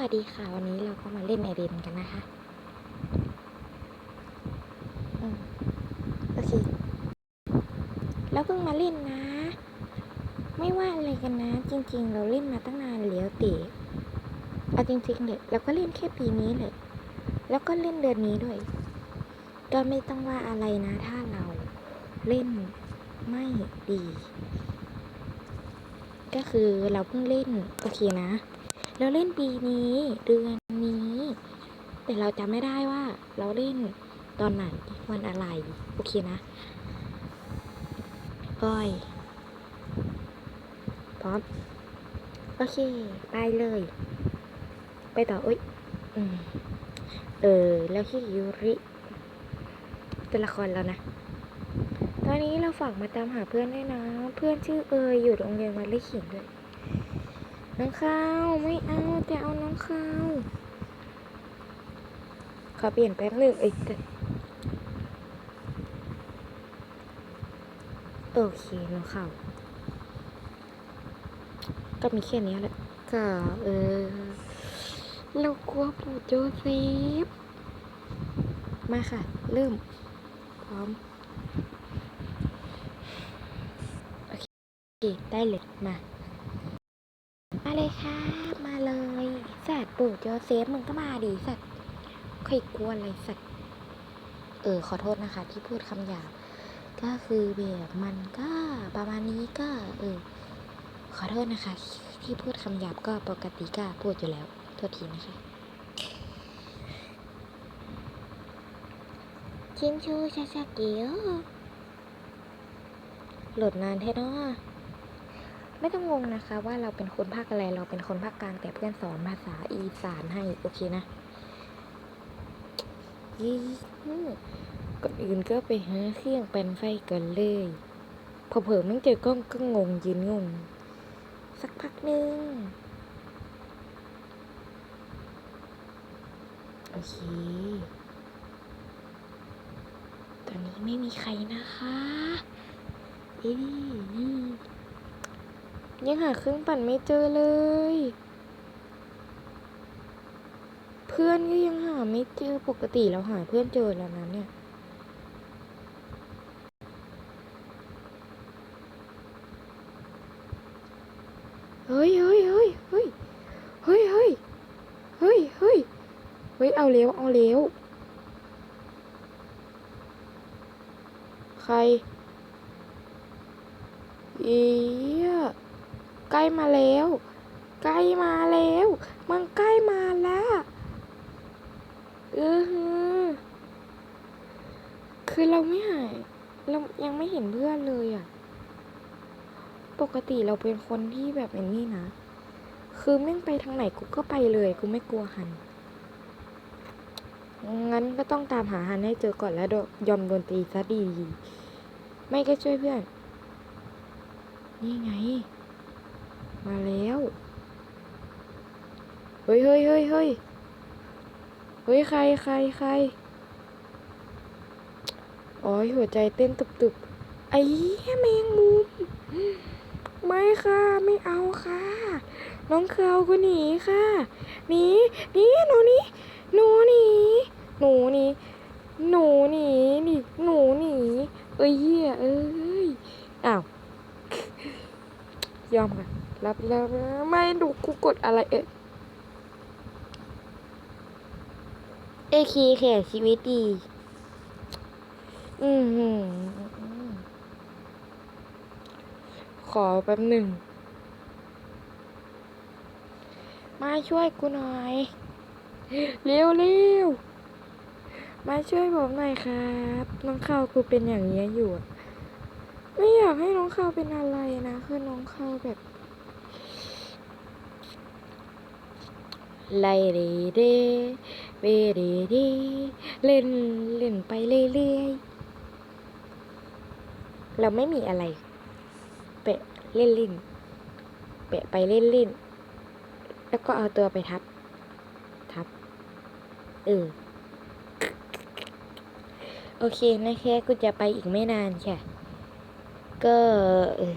วัสดีค่ะ วันนี้เราก็มาเล่นไอเดนกันนะคะอโอเคแล้วเพิ่งมาเล่นนะ ไม่ว่าอะไรกันนะ จริง ๆ เราเล่นมาตั้งนานแล้วเตะเอาจริงๆเลยเราก็เล่นแค่ปีนี้เลย แล้วก็เล่นเดือนนี้ด้วย ก็ไม่ต้องว่าอะไรนะ ถ้าเราเล่นไม่ดี ก็คือเราเพิ่งเล่นโอเคนะ เราเล่นปีนี้เดือนนี้ แต่เราจำไม่ได้ว่าเราเล่นตอนไหนวันอะไร โอเคนะก้อยพร้อมโอเค ไปเลย ไปต่ออุ้ยอเออ แล้วที่ยูริเป็นละครแล้วนะ ตอนนี้เราฝากมาตามหาเพื่อนด้วยนะ เพื่อนชื่อเอยอยู่โรงเรียนวัดไร่ขิงด้วย น้องข้าวไม่เอาแต่เอาน้องข้าวขอเปลี่ยนแป๊บหนึ่งเอ้แต่โอเคน้องข้าวก็มีแค่นี้แหละก็เออเรากลัวปู่โจเซฟมาค่ะ เริ่ม พร้อม โอเค ได้เลยมาเลยค่ะ มาเลย สัตว์ ปู่โจเซฟมึงก็มาดิสัตว์ใครกลัวอะไรสัตว์ เออ ขอโทษนะคะ ที่พูดคำหยาบ ก็คือแบบมันก็ประมาณนี้ก็ เออ ขอโทษนะคะ ที่พูดคำหยาบก็ปกติก็พูดอยู่แล้ว โทษทีนะคะชิมชูชาชาเกียว หลดนานแท้เนาะ ไม่ต้องงงนะคะว่าเราเป็นคนภาคอะไรเราเป็นคนภาคกลางแต่เพื่อนสอนภาษาอีสานให้โอเคนะยี่ก่อนอื่นก็ไปหาเครื่องเป็นไฟกันเลยพอเผลอไม่เจอกล้องก็งงยืนงง สักพักหนึ่งโอเค ตอนนี้ไม่มีใครนะคะ เอ้ย ยังหาเครื่องปั่นไม่เจอเลย เพื่อนก็ยังหาไม่เจอปกติเราหาเพื่อนเจอแล้วนะเนี่ยเฮ้ยเฮ้ยเฮ้ยเฮ้ยเฮ้ยเฮ้ยเฮ้ยเฮ้ยเฮ้ยเอาเร็วเอาเร็วใครอี ใกล้มาแล้ว ใกล้มาแล้ว มันใกล้มาแล้วเออหือคือเราไม่หายเรายังไม่เห็นเพื่อนเลยอะ่ะ ปกติเราเป็นคนที่แบบอย่างนี้นะ คือแม่งไปทางไหนกูก็ไปเลยกูไม่กลัวหัน งั้นก็ต้องตามหาฮันให้เจอก่อนแล้วยอมโดนตีซะดี ไม่ก็ช่วยเพื่อน นี่ไง มาแล้ว เฮ้ยเฮ้ยเฮ้ยเฮ้ยเฮ้ยใครใครใครอ๋อหัวใจเต้นตุบๆ ไอ้แมงมุม ไม่ค่ะ ไม่เอาค่ะ น้องเคลก็หนีค่ะหนีหนีหนูหนีหนูหนีหนูหนีหนูหนีหนีหนูหนีเอ้ยเหี้ยเอ้ยอ้าวยอมค่ะ รับแล้วไม่ดูกูกดอะไรเอ๊ะเอคีแค่ชีวิตดีอืมหืมขอแป๊บหนึ่ง มาช่วยกูหน่อย เร็วเร็วมาช่วยผมหน่อยครับ น้องข้าวกูเป็นอย่างเงี้ยอยู่อะไม่อยากให้น้องข้าวเป็นอะไรนะ คือน้องข้าวแบบ ไล่เรเดเวเรเดเล่นเล่นไปเรื่อยๆเราไม่มีอะไรแปะเล่นลินแปะไปเล่นลินแล้วก็เอาตัวไปทับ ทับ เออ โอเคนะแค่กูจะไปอีกไม่นานค่ะ ก็เออ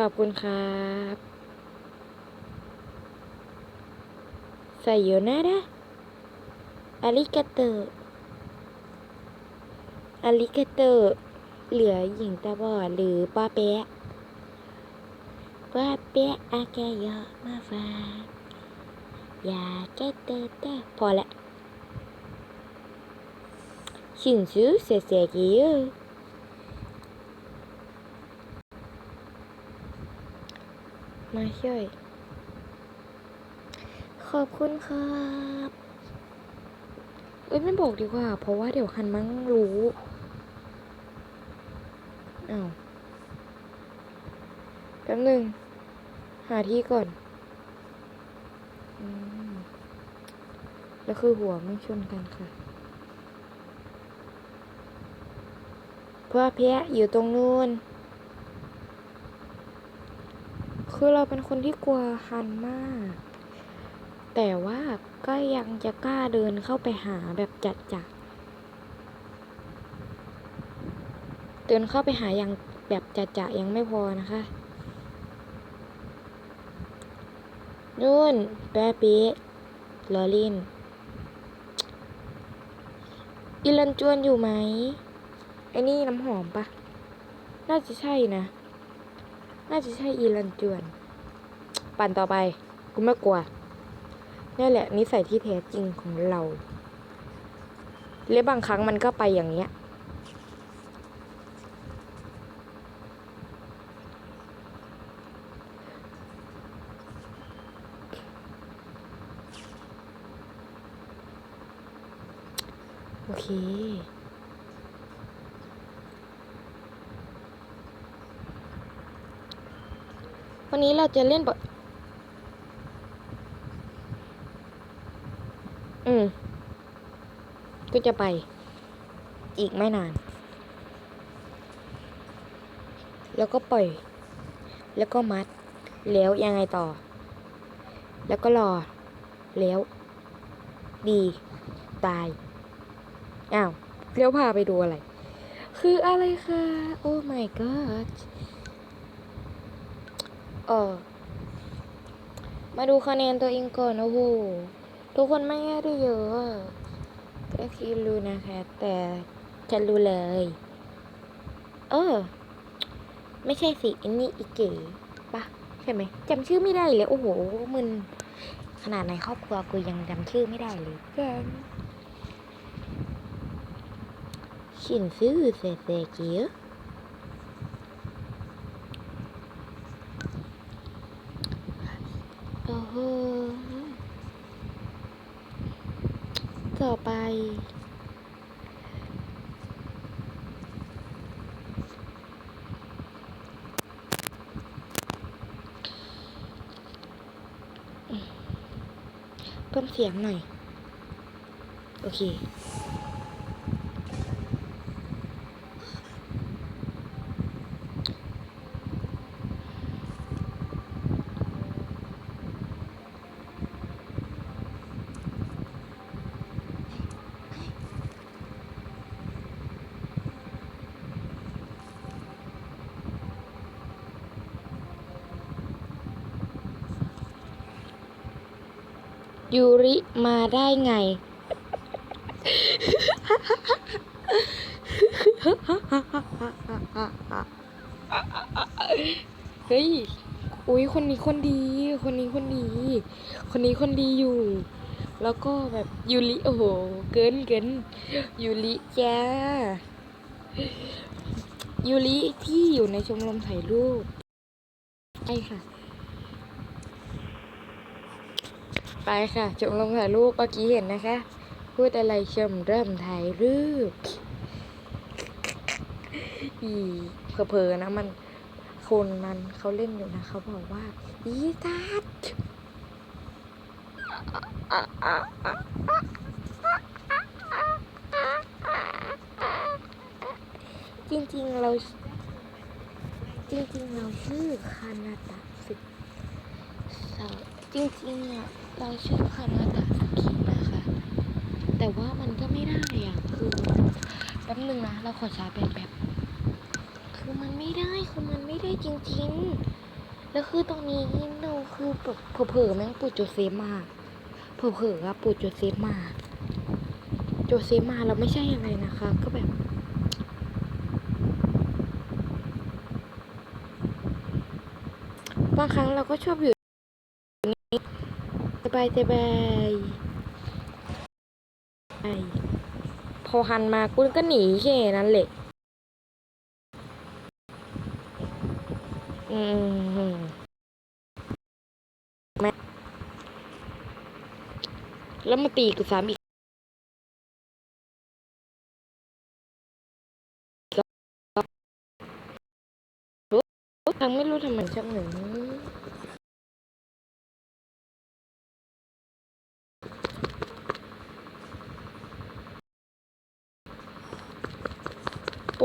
ขอบคุณครับ ใส่โยนาดะอาริกาโตอาริกาโตเหลือหญิงตาบอดหรือป้าแปะป้าแปะอาแกเยอะมาฝากอย่าแกเตอเตอพอละชินซูเสียเสียกี่เยอะ มาช่วย ขอบคุณครับเอ้ยไม่บอกดีกว่า เพราะว่าเดี๋ยวคันมั้งรู้อ้าวแป๊บหนึ่ง หาที่ก่อนอแล้วคือหัวไม่ชนกันค่ะเพื่อแพะอยู่ตรงนู้น คือเราเป็นคนที่กลัวคันมาก แต่ว่าก็ยังจะกล้าเดินเข้าไปหาแบบจัดจัดเดินเข้าไปหายังแบบจัดจะยังไม่พอนะคะนู่นแปะเป๊ะลอลินอีลันจวนอยู่ไหมไอ้นี่น้ำหอมปะ น่าจะใช่นะ น่าจะใช่อีลันจวน ปั่นต่อไป กูไม่กลัวนี่แหละนิสัยที่แท้จริงของเรา และบางครั้งมันก็ไปอย่างเนี้ย โอเค วันนี้เราจะเล่นบทอืม ก็จะไป อีกไม่นาน แล้วก็ปล่อย แล้วก็มัด แล้วยังไงต่อ แล้วก็รอ แล้ว ดี ตาย อ้าวเลี้ยวพาไปดูอะไร คืออะไรคะ โอ้ my god เออ มาดูคะแนนตัวเองก่อน โอ้โห ทุกคนไม่ได้เยอะอะก็คิดรู้นะคะ แต่ฉันรู้เลย เออ ไม่ใช่สิ อันนี้อีเก๋ปะใช่ไหมจำชื่อไม่ได้เลย โอ้โห มึนขนาดในครอบครัวกูยังจำชื่อไม่ได้เลยแกงชินซื้อเซเซเกียวโอ้โห ต่อไป เพิ่มเสียงหน่อย โอเค ยูริมาได้ไง เฮ้ย อุ้ยคนนี้คนดี คนนี้คนดี คนนี้คนดีอยู่ แล้วก็แบบยูริโอ้โห เกินเกินยูริจ้ายูริที่อยู่ในชมรมถ่ายรูปใช่ค่ะ ไปค่ะ ชมรมถ่ายรูปเมื่อกี้เห็นนะคะ พูดอะไรชมเริ่มถ่ายรูปอีเผลอๆนะมันคนนั้นเขาเล่นอยู่นะเขาบอกว่า อีตัดจริงๆเรา จริงๆเราชื่อคานาตะสึกจริงๆอะ เราชื่อคานาตะสกินะคะ แต่ว่ามันก็ไม่ได้อะคือแป๊บนึงนะ เราขอชาร์จแบแบบ คือมันไม่ได้ คือมันไม่ได้จริงๆ แล้วคือตรงนี้เราคือแบบเผลอๆแม่งปู่โจเซมาเผลอๆอะปู่โจเซมาโจเซมาเราไม่ใช่อะไรนะคะ ก็แบบบางครั้งเราก็ชอบอยู่ บายสบายไปพอหันมากูก็หนีแค่นั้นแหละอืมแล้วมาตีกูซ้ำอีกครั้งไม่รู้ทำไมช่างหนึ่ง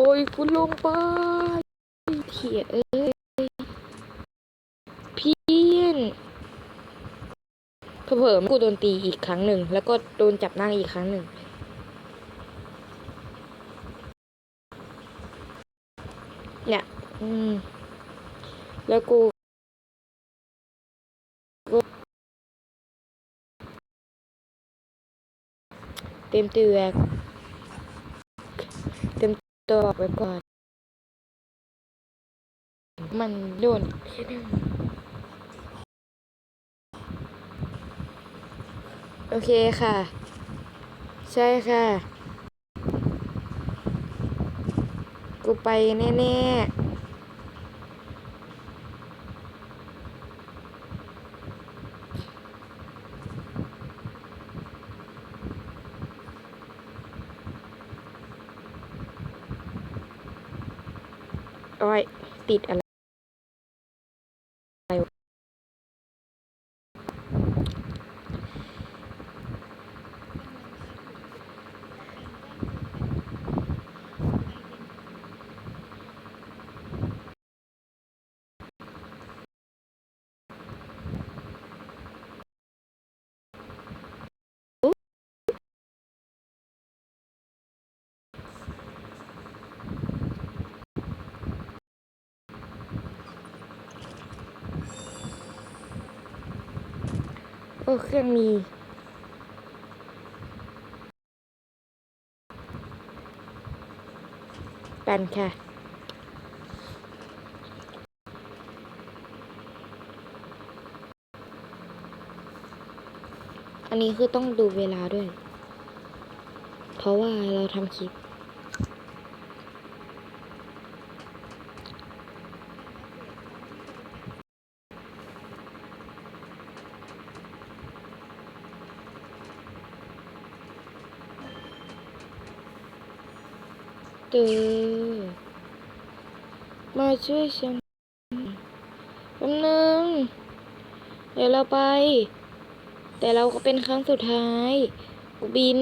โอ้ยกูลงไปเถียเอ้ยพี่นเผลอๆกูโดนตีอีกครั้งหนึ่ง แล้วก็โดนจับนั่งอีกครั้งหนึ่งเนี่ยอืมแล้วกูกูเต็มตัว ตัวออกไปก่อน มันร่นโอเคค่ะ ใช่ค่ะ กูไปแน่ ๆโอ้ย ติดอะไร โอ้เครื่องมีปันค่ะ อันนี้คือต้องดูเวลาด้วย เพราะว่าเราทำคลิป อ มาช่วยฉันแป๊บนึง เดี๋ยวเราไป แต่เราก็เป็นครั้งสุดท้ายกูบิน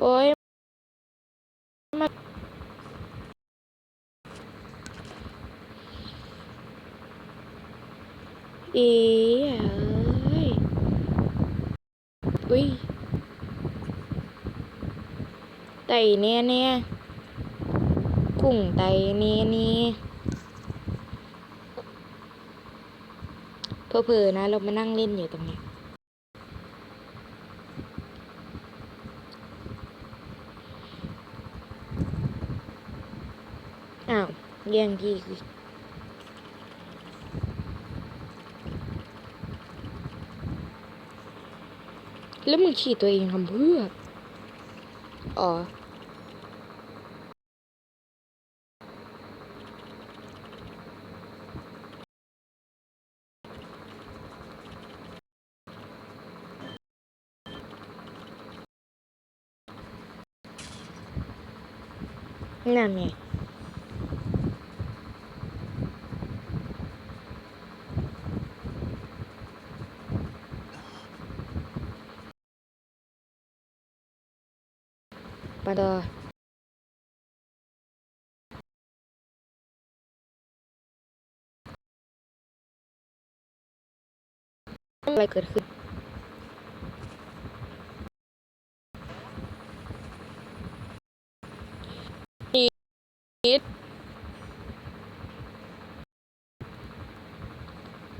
โอ้ยมาอี เอ้ยอุ้ยไตเน่เน่กุ้งไตเน่เน่เผลอๆนะ เรามานั่งเล่นอยู่ตรงนี้อ้าวแย่งที่กูอีก แล้วมึงขี่ตัวเองทำเพื่อ อ๋อ นั่นไง para like it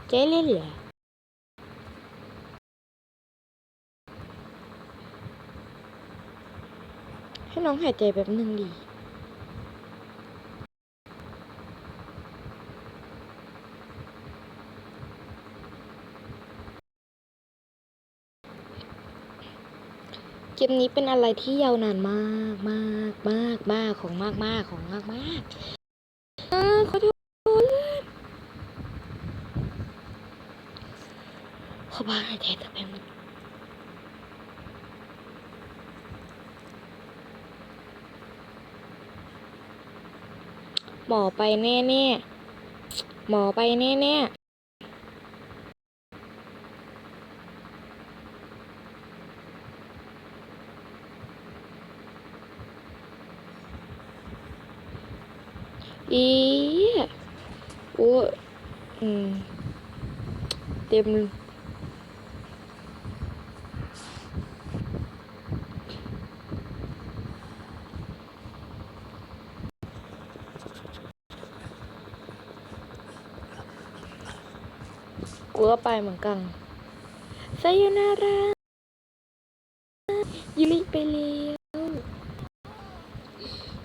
Tell it. น้องหายใจแบบหนึ่งดีเกมนี้เป็นอะไรที่ยาวนานมากมากมากมากของมากมากของมากมากเออขอโทษขอบ้าหายใจแป๊บนึ หมอไปแน่แน่ๆหมอไปแน่แน่ๆอีโอ้อืม เต็ม กูก็ไปเหมือนกันไซโยนารายูริไปแล้ว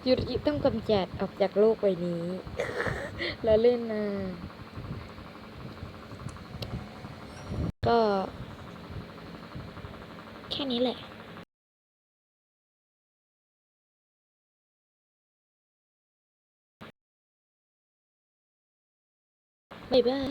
ยูริต้องกำจัดออกจากโลกใบนี้ แล้วเล่นนะก็ แค่นี้แหละบ๊ายบาย